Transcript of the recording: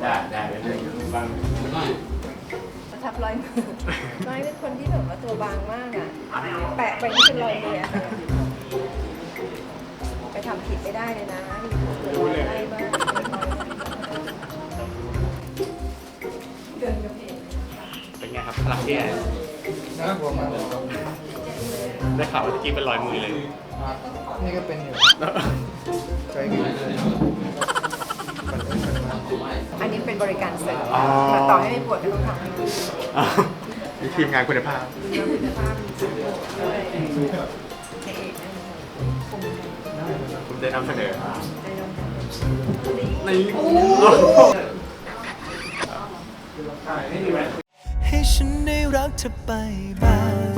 ได้ได้ได้บางประทับรอยมือน้อยเป็นคนที่แบบว่าตัวบางมากอะ แปะไปนี่เป็นรอยเลยอะไปทำผิดไม่ได้เลยนะมีรอยไล่บ้างเดินกับเองเป็นไงครับพลังที่ไหนน่ากลัวมากเลยได้ข่าวว่าเมื่อกี้เป็นรอยมือเลย นี่ก็เป็นอยู่ใจดี อันนี้เป็นบริการเสริมอ๋อต่อให้ไม่ปวดก็ต้องทำให้ดูมีทีมงานคุณภาพมีคุณภาพมีประโยชน์ด้วยในเอกนะผมจะนำเสนอได้ลองทำในให้ฉันได้รักเธอไปบ้าง